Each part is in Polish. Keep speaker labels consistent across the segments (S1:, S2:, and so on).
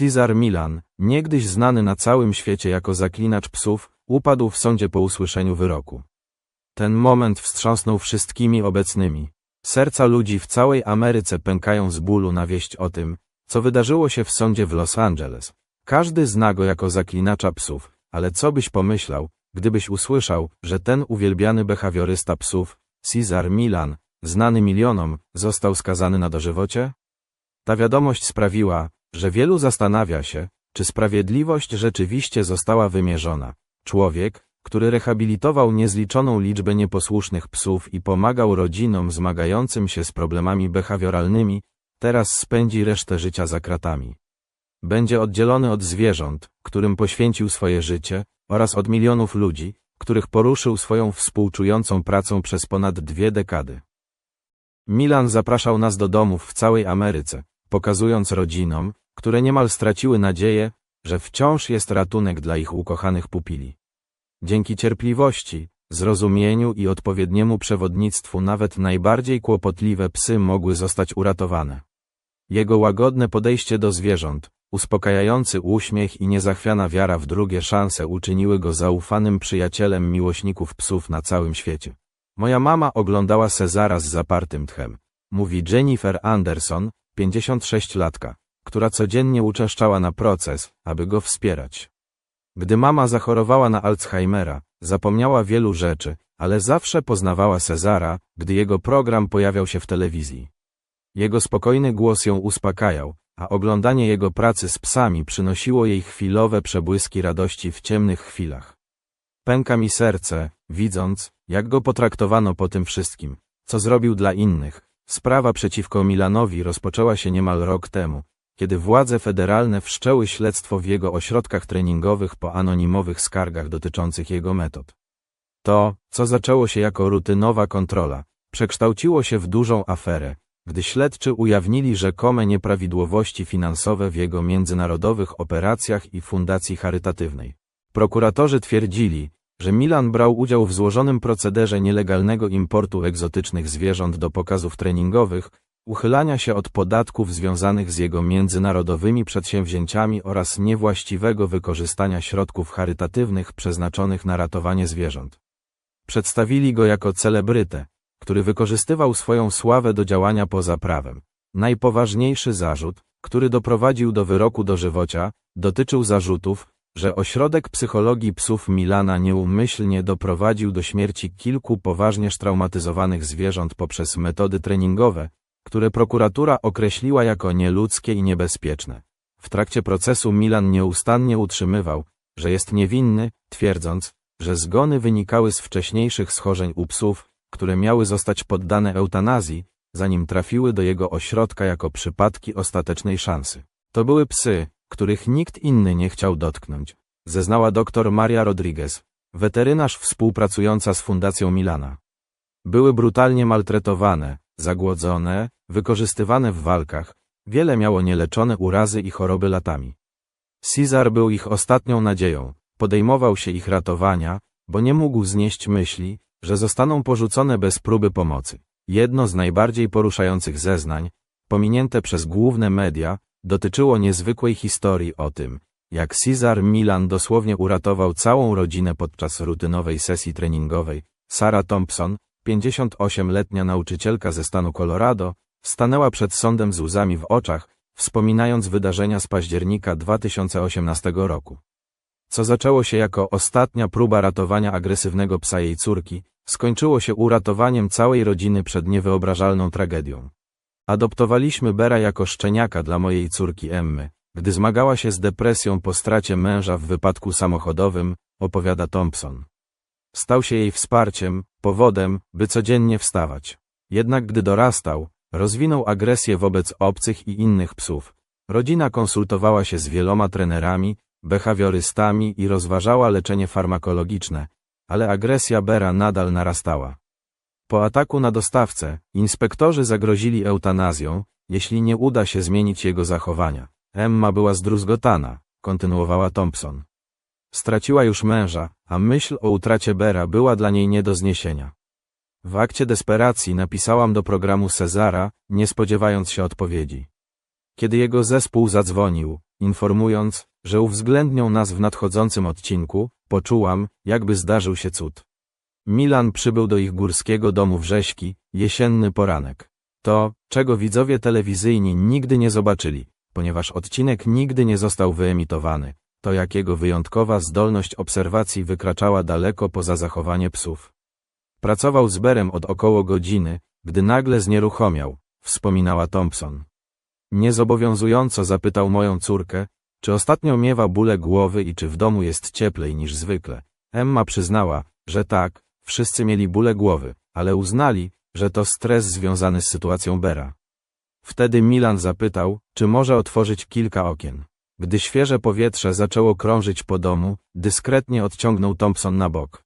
S1: Cesar Milan, niegdyś znany na całym świecie jako zaklinacz psów, upadł w sądzie po usłyszeniu wyroku. Ten moment wstrząsnął wszystkimi obecnymi. Serca ludzi w całej Ameryce pękają z bólu na wieść o tym, co wydarzyło się w sądzie w Los Angeles. Każdy zna go jako zaklinacza psów, ale co byś pomyślał, gdybyś usłyszał, że ten uwielbiany behawiorysta psów, Cesar Milan, znany milionom, został skazany na dożywocie? Ta wiadomość sprawiła, że wielu zastanawia się, czy sprawiedliwość rzeczywiście została wymierzona. Człowiek, który rehabilitował niezliczoną liczbę nieposłusznych psów i pomagał rodzinom zmagającym się z problemami behawioralnymi, teraz spędzi resztę życia za kratami. Będzie oddzielony od zwierząt, którym poświęcił swoje życie, oraz od milionów ludzi, których poruszył swoją współczującą pracą przez ponad dwie dekady. Milan zapraszał nas do domów w całej Ameryce, pokazując rodzinom, które niemal straciły nadzieję, że wciąż jest ratunek dla ich ukochanych pupili. Dzięki cierpliwości, zrozumieniu i odpowiedniemu przewodnictwu nawet najbardziej kłopotliwe psy mogły zostać uratowane. Jego łagodne podejście do zwierząt, uspokajający uśmiech i niezachwiana wiara w drugie szanse uczyniły go zaufanym przyjacielem miłośników psów na całym świecie. Moja mama oglądała Cezara z zapartym tchem. Mówi Jennifer Anderson, 56-latka, która codziennie uczęszczała na proces, aby go wspierać. Gdy mama zachorowała na Alzheimera, zapomniała wielu rzeczy, ale zawsze poznawała Cezara, gdy jego program pojawiał się w telewizji. Jego spokojny głos ją uspokajał, a oglądanie jego pracy z psami przynosiło jej chwilowe przebłyski radości w ciemnych chwilach. Pęka mi serce, widząc, jak go potraktowano po tym wszystkim, co zrobił dla innych. Sprawa przeciwko Milanowi rozpoczęła się niemal rok temu, kiedy władze federalne wszczęły śledztwo w jego ośrodkach treningowych po anonimowych skargach dotyczących jego metod. To, co zaczęło się jako rutynowa kontrola, przekształciło się w dużą aferę, gdy śledczy ujawnili rzekome nieprawidłowości finansowe w jego międzynarodowych operacjach i fundacji charytatywnej. Prokuratorzy twierdzili, że Milan brał udział w złożonym procederze nielegalnego importu egzotycznych zwierząt do pokazów treningowych, uchylania się od podatków związanych z jego międzynarodowymi przedsięwzięciami oraz niewłaściwego wykorzystania środków charytatywnych przeznaczonych na ratowanie zwierząt. Przedstawili go jako celebrytę, który wykorzystywał swoją sławę do działania poza prawem. Najpoważniejszy zarzut, który doprowadził do wyroku dożywocia, dotyczył zarzutów, że Ośrodek Psychologii Psów Milana nieumyślnie doprowadził do śmierci kilku poważnie straumatyzowanych zwierząt poprzez metody treningowe, które prokuratura określiła jako nieludzkie i niebezpieczne. W trakcie procesu Milan nieustannie utrzymywał, że jest niewinny, twierdząc, że zgony wynikały z wcześniejszych schorzeń u psów, które miały zostać poddane eutanazji, zanim trafiły do jego ośrodka jako przypadki ostatecznej szansy. To były psy, których nikt inny nie chciał dotknąć, zeznała dr Maria Rodriguez, weterynarz współpracująca z Fundacją Milana. Były brutalnie maltretowane, zagłodzone, wykorzystywane w walkach, wiele miało nieleczone urazy i choroby latami. Cesar był ich ostatnią nadzieją, podejmował się ich ratowania, bo nie mógł znieść myśli, że zostaną porzucone bez próby pomocy. Jedno z najbardziej poruszających zeznań, pominięte przez główne media, dotyczyło niezwykłej historii o tym, jak Cesar Milan dosłownie uratował całą rodzinę podczas rutynowej sesji treningowej. Sarah Thompson, 58-letnia nauczycielka ze stanu Colorado, stanęła przed sądem z łzami w oczach, wspominając wydarzenia z października 2018 roku. Co zaczęło się jako ostatnia próba ratowania agresywnego psa jej córki, skończyło się uratowaniem całej rodziny przed niewyobrażalną tragedią. Adoptowaliśmy Bera jako szczeniaka dla mojej córki Emmy, gdy zmagała się z depresją po stracie męża w wypadku samochodowym, opowiada Thompson. Stał się jej wsparciem, powodem, by codziennie wstawać. Jednak gdy dorastał, rozwinął agresję wobec obcych i innych psów. Rodzina konsultowała się z wieloma trenerami, behawiorystami i rozważała leczenie farmakologiczne, ale agresja Bera nadal narastała. Po ataku na dostawcę, inspektorzy zagrozili eutanazją, jeśli nie uda się zmienić jego zachowania. Emma była zdruzgotana, kontynuowała Thompson. Straciła już męża, a myśl o utracie Bera była dla niej nie do zniesienia. W akcie desperacji napisałam do programu Cezara, nie spodziewając się odpowiedzi. Kiedy jego zespół zadzwonił, informując, że uwzględnią nas w nadchodzącym odcinku, poczułam, jakby zdarzył się cud. Milan przybył do ich górskiego domu w Rześki, jesienny poranek. To, czego widzowie telewizyjni nigdy nie zobaczyli, ponieważ odcinek nigdy nie został wyemitowany, to jakiego wyjątkowa zdolność obserwacji wykraczała daleko poza zachowanie psów. Pracował z Berem od około godziny, gdy nagle znieruchomiał, wspominała Thompson. Niezobowiązująco zapytał moją córkę, czy ostatnio miewa bóle głowy i czy w domu jest cieplej niż zwykle. Emma przyznała, że tak, wszyscy mieli bóle głowy, ale uznali, że to stres związany z sytuacją Bera. Wtedy Milan zapytał, czy może otworzyć kilka okien. Gdy świeże powietrze zaczęło krążyć po domu, dyskretnie odciągnął Thompson na bok.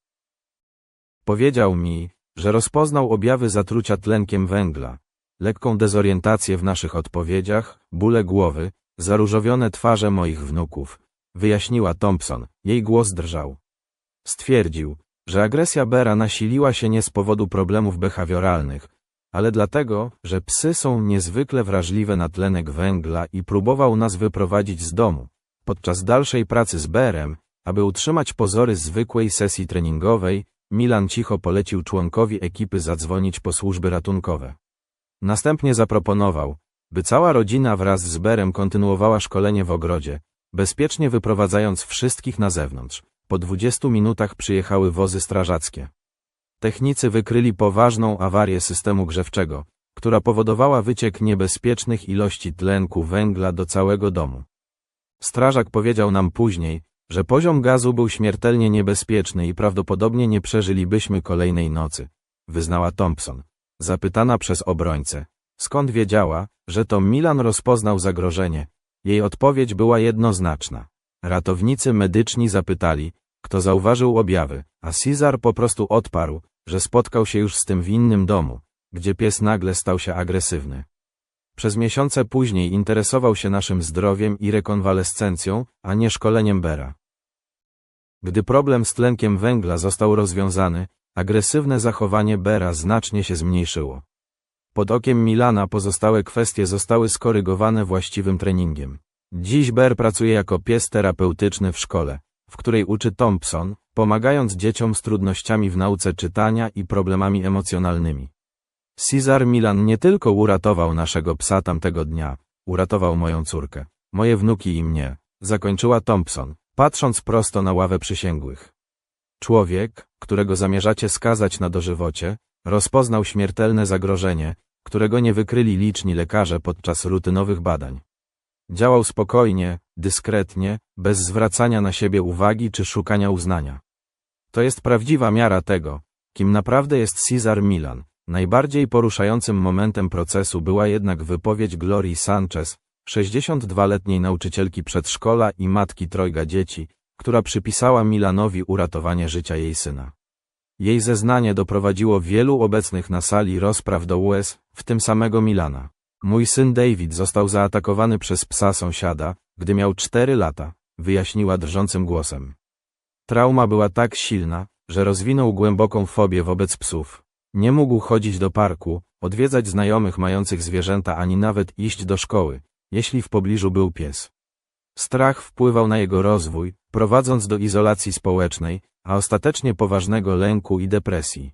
S1: Powiedział mi, że rozpoznał objawy zatrucia tlenkiem węgla, lekką dezorientację w naszych odpowiedziach, bóle głowy, zaróżowione twarze moich wnuków, wyjaśniła Thompson, jej głos drżał. Stwierdził, że agresja Bera nasiliła się nie z powodu problemów behawioralnych, ale dlatego, że psy są niezwykle wrażliwe na tlenek węgla i próbował nas wyprowadzić z domu. Podczas dalszej pracy z Berem, aby utrzymać pozory zwykłej sesji treningowej, Milan cicho polecił członkowi ekipy zadzwonić po służby ratunkowe. Następnie zaproponował, by cała rodzina wraz z Berem kontynuowała szkolenie w ogrodzie, bezpiecznie wyprowadzając wszystkich na zewnątrz. Po 20 minutach przyjechały wozy strażackie. Technicy wykryli poważną awarię systemu grzewczego, która powodowała wyciek niebezpiecznych ilości tlenku węgla do całego domu. Strażak powiedział nam później, że poziom gazu był śmiertelnie niebezpieczny i prawdopodobnie nie przeżylibyśmy kolejnej nocy, wyznała Thompson. Zapytana przez obrońcę, skąd wiedziała, że to Milan rozpoznał zagrożenie, jej odpowiedź była jednoznaczna. Ratownicy medyczni zapytali, kto zauważył objawy, a Cezar po prostu odparł, że spotkał się już z tym w innym domu, gdzie pies nagle stał się agresywny. Przez miesiące później interesował się naszym zdrowiem i rekonwalescencją, a nie szkoleniem Bera. Gdy problem z tlenkiem węgla został rozwiązany, agresywne zachowanie Bera znacznie się zmniejszyło. Pod okiem Milana pozostałe kwestie zostały skorygowane właściwym treningiem. Dziś Ber pracuje jako pies terapeutyczny w szkole, w której uczy Thompson, pomagając dzieciom z trudnościami w nauce czytania i problemami emocjonalnymi. Cesar Milan nie tylko uratował naszego psa tamtego dnia, uratował moją córkę, moje wnuki i mnie, zakończyła Thompson, patrząc prosto na ławę przysięgłych. Człowiek, którego zamierzacie skazać na dożywocie, rozpoznał śmiertelne zagrożenie, którego nie wykryli liczni lekarze podczas rutynowych badań. Działał spokojnie, dyskretnie, bez zwracania na siebie uwagi czy szukania uznania. To jest prawdziwa miara tego, kim naprawdę jest Cesar Milan. Najbardziej poruszającym momentem procesu była jednak wypowiedź Glorii Sanchez, 62-letniej nauczycielki przedszkola i matki trojga dzieci, która przypisała Milanowi uratowanie życia jej syna. Jej zeznanie doprowadziło wielu obecnych na sali rozpraw do łez, w tym samego Milana. Mój syn David został zaatakowany przez psa sąsiada, gdy miał cztery lata, wyjaśniła drżącym głosem. Trauma była tak silna, że rozwinął głęboką fobię wobec psów. Nie mógł chodzić do parku, odwiedzać znajomych mających zwierzęta ani nawet iść do szkoły, jeśli w pobliżu był pies. Strach wpływał na jego rozwój, prowadząc do izolacji społecznej, a ostatecznie poważnego lęku i depresji.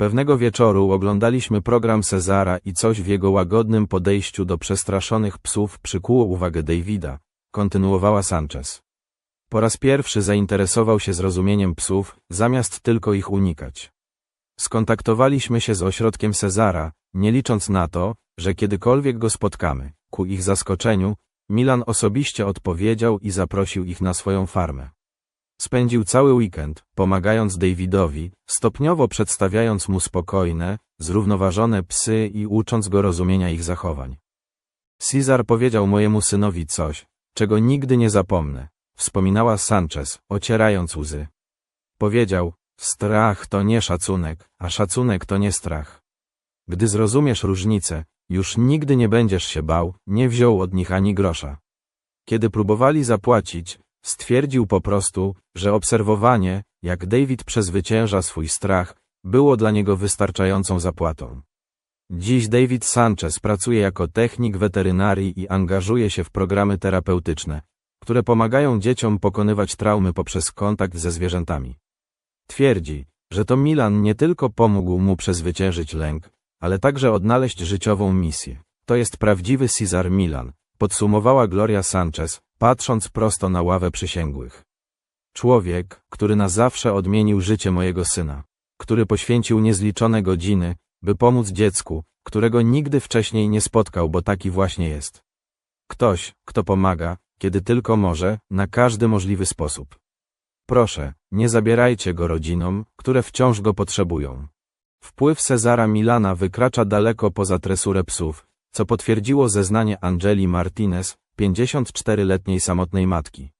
S1: Pewnego wieczoru oglądaliśmy program Cezara i coś w jego łagodnym podejściu do przestraszonych psów przykuło uwagę Davida, kontynuowała Sanchez. Po raz pierwszy zainteresował się zrozumieniem psów, zamiast tylko ich unikać. Skontaktowaliśmy się z ośrodkiem Cezara, nie licząc na to, że kiedykolwiek go spotkamy. Ku ich zaskoczeniu, Milan osobiście odpowiedział i zaprosił ich na swoją farmę. Spędził cały weekend, pomagając Davidowi, stopniowo przedstawiając mu spokojne, zrównoważone psy i ucząc go rozumienia ich zachowań. Cesar powiedział mojemu synowi coś, czego nigdy nie zapomnę, wspominała Sanchez, ocierając łzy. Powiedział, strach to nie szacunek, a szacunek to nie strach. Gdy zrozumiesz różnicę, już nigdy nie będziesz się bał, nie wziął od nich ani grosza. Kiedy próbowali zapłacić, stwierdził po prostu, że obserwowanie, jak David przezwycięża swój strach, było dla niego wystarczającą zapłatą. Dziś David Sanchez pracuje jako technik weterynarii i angażuje się w programy terapeutyczne, które pomagają dzieciom pokonywać traumy poprzez kontakt ze zwierzętami. Twierdzi, że to Milan nie tylko pomógł mu przezwyciężyć lęk, ale także odnaleźć życiową misję. To jest prawdziwy Cesar Milan, podsumowała Gloria Sanchez, patrząc prosto na ławę przysięgłych. Człowiek, który na zawsze odmienił życie mojego syna, który poświęcił niezliczone godziny, by pomóc dziecku, którego nigdy wcześniej nie spotkał, bo taki właśnie jest. Ktoś, kto pomaga, kiedy tylko może, na każdy możliwy sposób. Proszę, nie zabierajcie go rodzinom, które wciąż go potrzebują. Wpływ Cezara Milana wykracza daleko poza tresurę psów, co potwierdziło zeznanie Angeli Martinez, 54-letniej samotnej matki.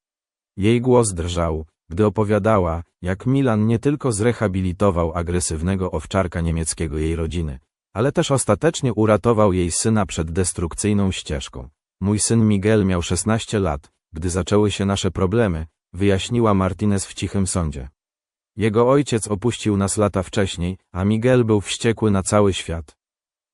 S1: Jej głos drżał, gdy opowiadała, jak Milan nie tylko zrehabilitował agresywnego owczarka niemieckiego jej rodziny, ale też ostatecznie uratował jej syna przed destrukcyjną ścieżką. Mój syn Miguel miał 16 lat, gdy zaczęły się nasze problemy, wyjaśniła Martinez w cichym sądzie. Jego ojciec opuścił nas lata wcześniej, a Miguel był wściekły na cały świat.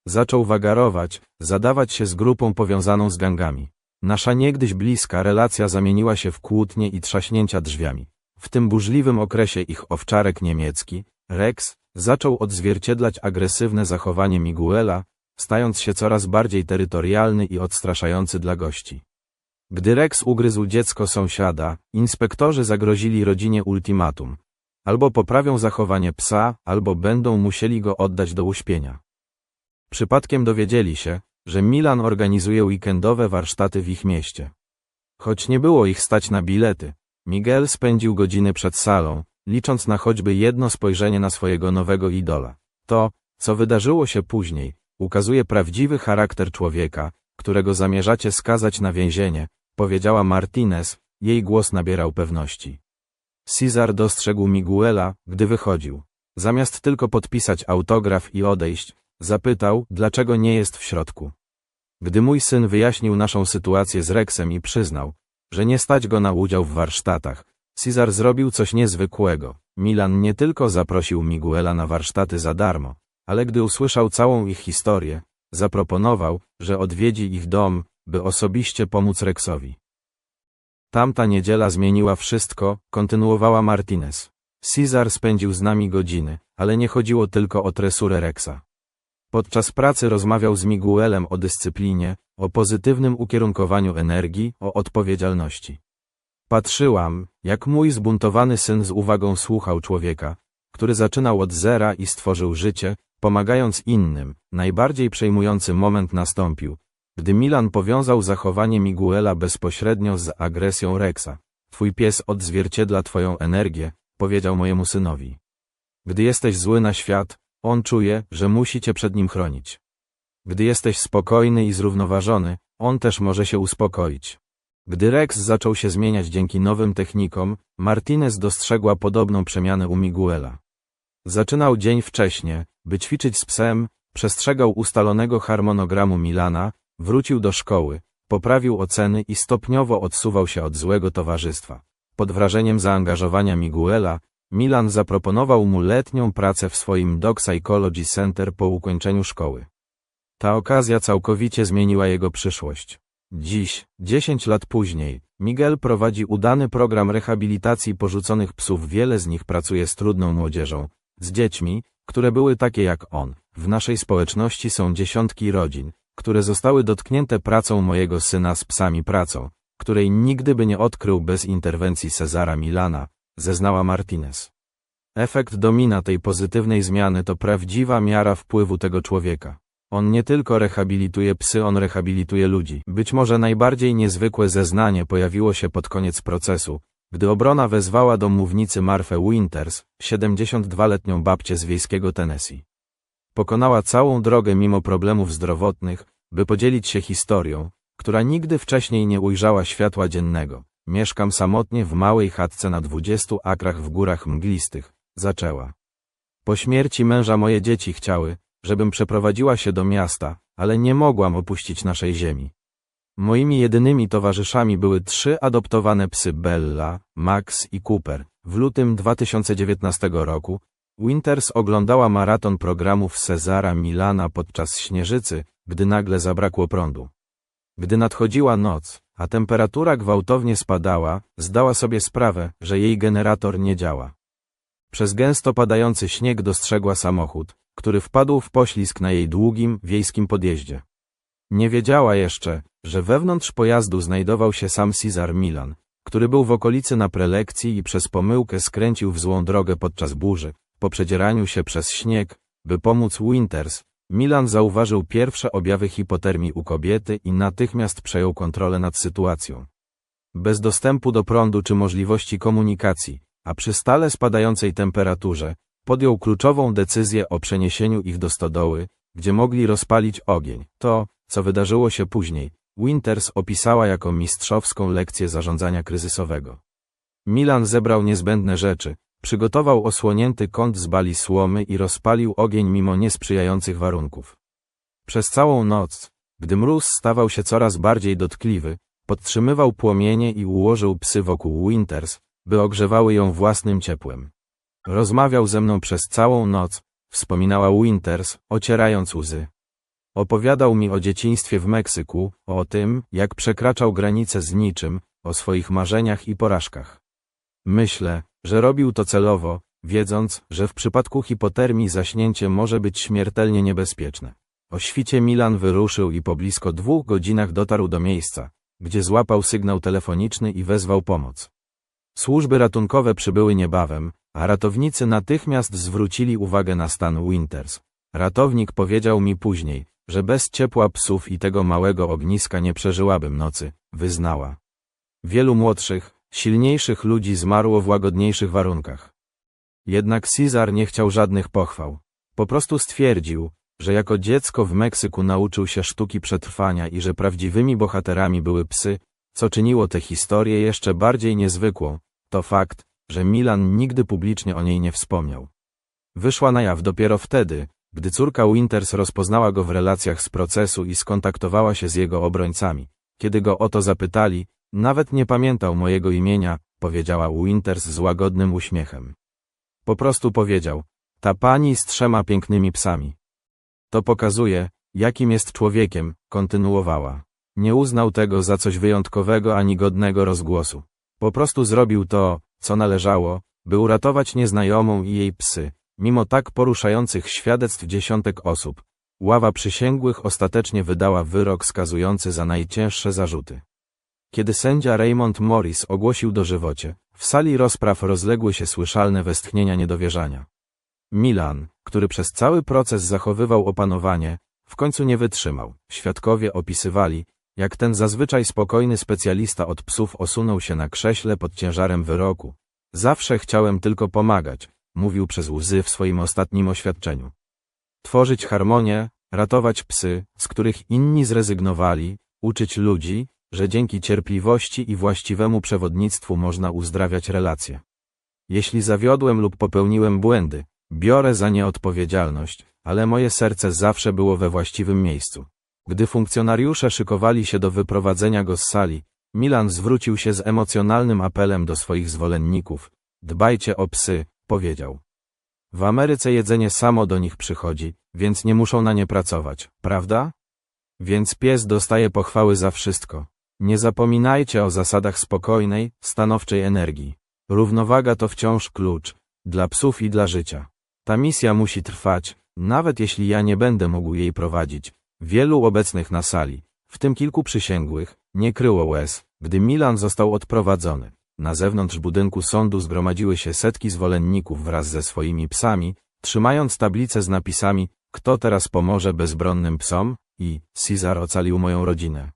S1: Zaczął wagarować, zadawać się z grupą powiązaną z gangami. Nasza niegdyś bliska relacja zamieniła się w kłótnie i trzaśnięcia drzwiami. W tym burzliwym okresie ich owczarek niemiecki, Rex, zaczął odzwierciedlać agresywne zachowanie Miguela, stając się coraz bardziej terytorialny i odstraszający dla gości. Gdy Rex ugryzł dziecko sąsiada, inspektorzy zagrozili rodzinie ultimatum. Albo poprawią zachowanie psa, albo będą musieli go oddać do uśpienia. Przypadkiem dowiedzieli się, że Milan organizuje weekendowe warsztaty w ich mieście. Choć nie było ich stać na bilety, Miguel spędził godziny przed salą, licząc na choćby jedno spojrzenie na swojego nowego idola. To, co wydarzyło się później, ukazuje prawdziwy charakter człowieka, którego zamierzacie skazać na więzienie, powiedziała Martinez, jej głos nabierał pewności. Cesar dostrzegł Miguela, gdy wychodził. Zamiast tylko podpisać autograf i odejść, zapytał, dlaczego nie jest w środku. Gdy mój syn wyjaśnił naszą sytuację z Rexem i przyznał, że nie stać go na udział w warsztatach, Cesar zrobił coś niezwykłego. Milan nie tylko zaprosił Miguela na warsztaty za darmo, ale gdy usłyszał całą ich historię, zaproponował, że odwiedzi ich dom, by osobiście pomóc Rexowi. Tamta niedziela zmieniła wszystko, kontynuowała Martinez. Cesar spędził z nami godziny, ale nie chodziło tylko o tresurę Rexa. Podczas pracy rozmawiał z Miguelem o dyscyplinie, o pozytywnym ukierunkowaniu energii, o odpowiedzialności. Patrzyłam, jak mój zbuntowany syn z uwagą słuchał człowieka, który zaczynał od zera i stworzył życie, pomagając innym. Najbardziej przejmujący moment nastąpił, gdy Milan powiązał zachowanie Miguela bezpośrednio z agresją Rexa. Twój pies odzwierciedla twoją energię, powiedział mojemu synowi. Gdy jesteś zły na świat, on czuje, że musi cię przed nim chronić. Gdy jesteś spokojny i zrównoważony, on też może się uspokoić. Gdy Rex zaczął się zmieniać dzięki nowym technikom, Martinez dostrzegła podobną przemianę u Miguela. Zaczynał dzień wcześnie, by ćwiczyć z psem, przestrzegał ustalonego harmonogramu Milana, wrócił do szkoły, poprawił oceny i stopniowo odsuwał się od złego towarzystwa. Pod wrażeniem zaangażowania Miguela, Milan zaproponował mu letnią pracę w swoim Dog Psychology Center po ukończeniu szkoły. Ta okazja całkowicie zmieniła jego przyszłość. Dziś, 10 lat później, Miguel prowadzi udany program rehabilitacji porzuconych psów. Wiele z nich pracuje z trudną młodzieżą, z dziećmi, które były takie jak on. W naszej społeczności są dziesiątki rodzin, które zostały dotknięte pracą mojego syna z psami pracą, której nigdy by nie odkrył bez interwencji Cezara Milana, zeznała Martinez. Efekt domina tej pozytywnej zmiany to prawdziwa miara wpływu tego człowieka. On nie tylko rehabilituje psy, on rehabilituje ludzi. Być może najbardziej niezwykłe zeznanie pojawiło się pod koniec procesu, gdy obrona wezwała do mównicy Marfę Winters, 72-letnią babcię z wiejskiego Tennessee. Pokonała całą drogę mimo problemów zdrowotnych, by podzielić się historią, która nigdy wcześniej nie ujrzała światła dziennego. Mieszkam samotnie w małej chatce na dwudziestu akrach w górach mglistych, zaczęła. Po śmierci męża moje dzieci chciały, żebym przeprowadziła się do miasta, ale nie mogłam opuścić naszej ziemi. Moimi jedynymi towarzyszami były trzy adoptowane psy Bella, Max i Cooper. W lutym 2019 roku Winters oglądała maraton programów Cezara Milana podczas śnieżycy, gdy nagle zabrakło prądu. Gdy nadchodziła noc, a temperatura gwałtownie spadała, zdała sobie sprawę, że jej generator nie działa. Przez gęsto padający śnieg dostrzegła samochód, który wpadł w poślizg na jej długim, wiejskim podjeździe. Nie wiedziała jeszcze, że wewnątrz pojazdu znajdował się sam Cesar Milan, który był w okolicy na prelekcji i przez pomyłkę skręcił w złą drogę podczas burzy, po przedzieraniu się przez śnieg, by pomóc Winters. Milan zauważył pierwsze objawy hipotermii u kobiety i natychmiast przejął kontrolę nad sytuacją. Bez dostępu do prądu czy możliwości komunikacji, a przy stale spadającej temperaturze, podjął kluczową decyzję o przeniesieniu ich do stodoły, gdzie mogli rozpalić ogień. To, co wydarzyło się później, Winters opisała jako mistrzowską lekcję zarządzania kryzysowego. Milan zebrał niezbędne rzeczy, przygotował osłonięty kąt z bali słomy i rozpalił ogień mimo niesprzyjających warunków. Przez całą noc, gdy mróz stawał się coraz bardziej dotkliwy, podtrzymywał płomienie i ułożył psy wokół Winters, by ogrzewały ją własnym ciepłem. Rozmawiał ze mną przez całą noc, wspominała Winters, ocierając łzy. Opowiadał mi o dzieciństwie w Meksyku, o tym, jak przekraczał granice z niczym, o swoich marzeniach i porażkach. Myślę, że robił to celowo, wiedząc, że w przypadku hipotermii zaśnięcie może być śmiertelnie niebezpieczne. O świcie Milan wyruszył i po blisko dwóch godzinach dotarł do miejsca, gdzie złapał sygnał telefoniczny i wezwał pomoc. Służby ratunkowe przybyły niebawem, a ratownicy natychmiast zwrócili uwagę na stan Winters. Ratownik powiedział mi później, że bez ciepła psów i tego małego ogniska nie przeżyłabym nocy, wyznała. Wielu młodszych, silniejszych ludzi zmarło w łagodniejszych warunkach. Jednak Cesar nie chciał żadnych pochwał. Po prostu stwierdził, że jako dziecko w Meksyku nauczył się sztuki przetrwania i że prawdziwymi bohaterami były psy, co czyniło tę historię jeszcze bardziej niezwykłą, to fakt, że Milan nigdy publicznie o niej nie wspomniał. Wyszła na jaw dopiero wtedy, gdy córka Winters rozpoznała go w relacjach z procesu i skontaktowała się z jego obrońcami. Kiedy go o to zapytali, nawet nie pamiętał mojego imienia, powiedziała Winters z łagodnym uśmiechem. Po prostu powiedział, ta pani z trzema pięknymi psami. To pokazuje, jakim jest człowiekiem, kontynuowała. Nie uznał tego za coś wyjątkowego ani godnego rozgłosu. Po prostu zrobił to, co należało, by uratować nieznajomą i jej psy, mimo tak poruszających świadectw dziesiątek osób. Ława przysięgłych ostatecznie wydała wyrok skazujący za najcięższe zarzuty. Kiedy sędzia Raymond Morris ogłosił dożywocie, w sali rozpraw rozległy się słyszalne westchnienia niedowierzania. Milan, który przez cały proces zachowywał opanowanie, w końcu nie wytrzymał. Świadkowie opisywali, jak ten zazwyczaj spokojny specjalista od psów osunął się na krześle pod ciężarem wyroku. Zawsze chciałem tylko pomagać, mówił przez łzy w swoim ostatnim oświadczeniu. Tworzyć harmonię, ratować psy, z których inni zrezygnowali, uczyć ludzi, że dzięki cierpliwości i właściwemu przewodnictwu można uzdrawiać relacje. Jeśli zawiodłem lub popełniłem błędy, biorę za nie odpowiedzialność, ale moje serce zawsze było we właściwym miejscu. Gdy funkcjonariusze szykowali się do wyprowadzenia go z sali, Milan zwrócił się z emocjonalnym apelem do swoich zwolenników. Dbajcie o psy, powiedział. W Ameryce jedzenie samo do nich przychodzi, więc nie muszą na nie pracować, prawda? Więc pies dostaje pochwały za wszystko. Nie zapominajcie o zasadach spokojnej, stanowczej energii. Równowaga to wciąż klucz, dla psów i dla życia. Ta misja musi trwać, nawet jeśli ja nie będę mógł jej prowadzić. Wielu obecnych na sali, w tym kilku przysięgłych, nie kryło łez, gdy Milan został odprowadzony. Na zewnątrz budynku sądu zgromadziły się setki zwolenników wraz ze swoimi psami, trzymając tablice z napisami Kto teraz pomoże bezbronnym psom? i Cesar ocalił moją rodzinę.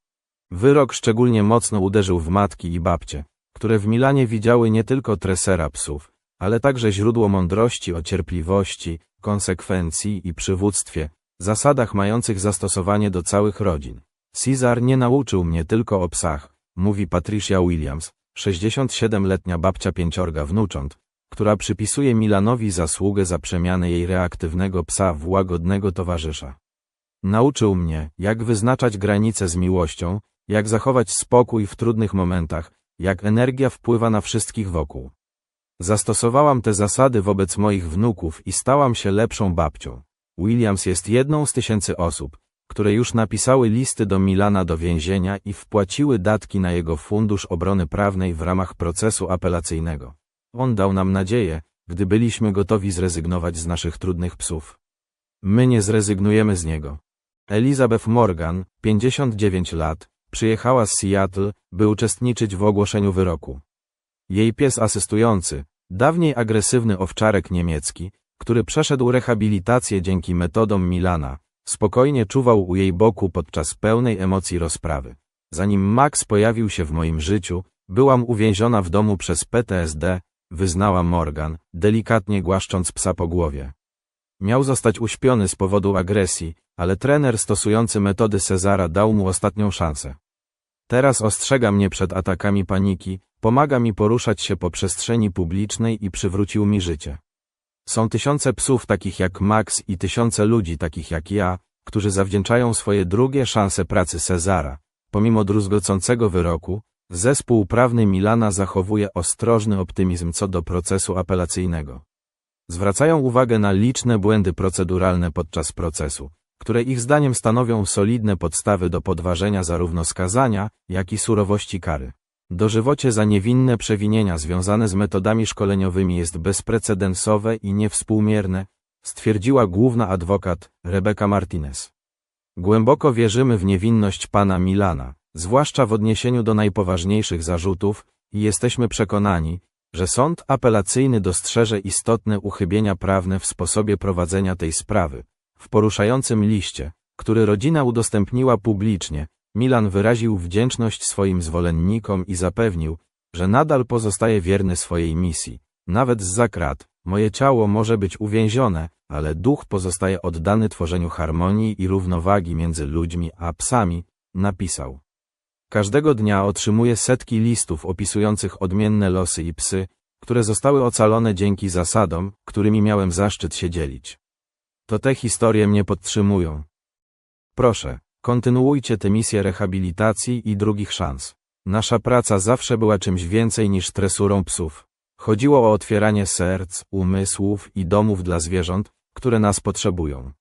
S1: Wyrok szczególnie mocno uderzył w matki i babcie, które w Milanie widziały nie tylko tresera psów, ale także źródło mądrości o cierpliwości, konsekwencji i przywództwie, zasadach mających zastosowanie do całych rodzin. Cesar nie nauczył mnie tylko o psach, mówi Patricia Williams, 67-letnia babcia pięciorga wnucząt, która przypisuje Milanowi zasługę za przemianę jej reaktywnego psa w łagodnego towarzysza. Nauczył mnie, jak wyznaczać granice z miłością, jak zachować spokój w trudnych momentach, jak energia wpływa na wszystkich wokół. Zastosowałam te zasady wobec moich wnuków i stałam się lepszą babcią. Williams jest jedną z tysięcy osób, które już napisały listy do Milana do więzienia i wpłaciły datki na jego fundusz obrony prawnej w ramach procesu apelacyjnego. On dał nam nadzieję, gdy byliśmy gotowi zrezygnować z naszych trudnych psów. My nie zrezygnujemy z niego. Elizabeth Morgan, 59 lat, przyjechała z Seattle, by uczestniczyć w ogłoszeniu wyroku. Jej pies asystujący, dawniej agresywny owczarek niemiecki, który przeszedł rehabilitację dzięki metodom Milana, spokojnie czuwał u jej boku podczas pełnej emocji rozprawy. Zanim Max pojawił się w moim życiu, byłam uwięziona w domu przez PTSD, wyznała Morgan, delikatnie głaszcząc psa po głowie. Miał zostać uśpiony z powodu agresji, ale trener stosujący metody Cezara dał mu ostatnią szansę. Teraz ostrzega mnie przed atakami paniki, pomaga mi poruszać się po przestrzeni publicznej i przywrócił mi życie. Są tysiące psów takich jak Max i tysiące ludzi takich jak ja, którzy zawdzięczają swoje drugie szanse pracy Cezara. Pomimo druzgocącego wyroku, zespół prawny Milana zachowuje ostrożny optymizm co do procesu apelacyjnego. Zwracają uwagę na liczne błędy proceduralne podczas procesu, które ich zdaniem stanowią solidne podstawy do podważenia zarówno skazania, jak i surowości kary. Dożywocie za niewinne przewinienia związane z metodami szkoleniowymi jest bezprecedensowe i niewspółmierne, stwierdziła główna adwokat Rebecca Martinez. Głęboko wierzymy w niewinność pana Milana, zwłaszcza w odniesieniu do najpoważniejszych zarzutów, i jesteśmy przekonani, że sąd apelacyjny dostrzeże istotne uchybienia prawne w sposobie prowadzenia tej sprawy. W poruszającym liście, który rodzina udostępniła publicznie, Milan wyraził wdzięczność swoim zwolennikom i zapewnił, że nadal pozostaje wierny swojej misji. Nawet z zakrat, moje ciało może być uwięzione, ale duch pozostaje oddany tworzeniu harmonii i równowagi między ludźmi a psami, napisał. Każdego dnia otrzymuję setki listów opisujących odmienne losy i psy, które zostały ocalone dzięki zasadom, którymi miałem zaszczyt się dzielić. To te historie mnie podtrzymują. Proszę, kontynuujcie tę misję rehabilitacji i drugich szans. Nasza praca zawsze była czymś więcej niż tresurą psów. Chodziło o otwieranie serc, umysłów i domów dla zwierząt, które nas potrzebują.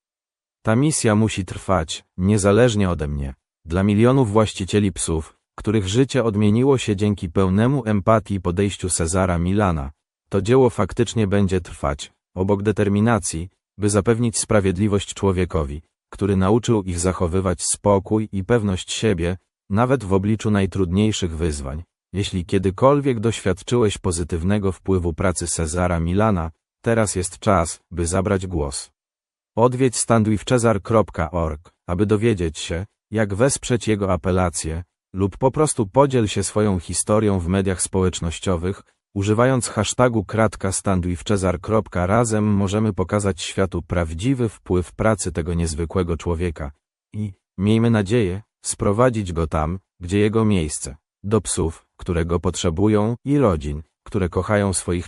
S1: Ta misja musi trwać, niezależnie ode mnie, dla milionów właścicieli psów, których życie odmieniło się dzięki pełnemu empatii podejściu Cezara Milana. To dzieło faktycznie będzie trwać, obok determinacji, by zapewnić sprawiedliwość człowiekowi, który nauczył ich zachowywać spokój i pewność siebie, nawet w obliczu najtrudniejszych wyzwań. Jeśli kiedykolwiek doświadczyłeś pozytywnego wpływu pracy Cezara Milana, teraz jest czas, by zabrać głos. Odwiedź standwithcezar.org, aby dowiedzieć się, jak wesprzeć jego apelację, lub po prostu podziel się swoją historią w mediach społecznościowych, używając hashtagu kratka Razem możemy pokazać światu prawdziwy wpływ pracy tego niezwykłego człowieka i, miejmy nadzieję, sprowadzić go tam, gdzie jego miejsce, do psów, które go potrzebują i rodzin, które kochają swoich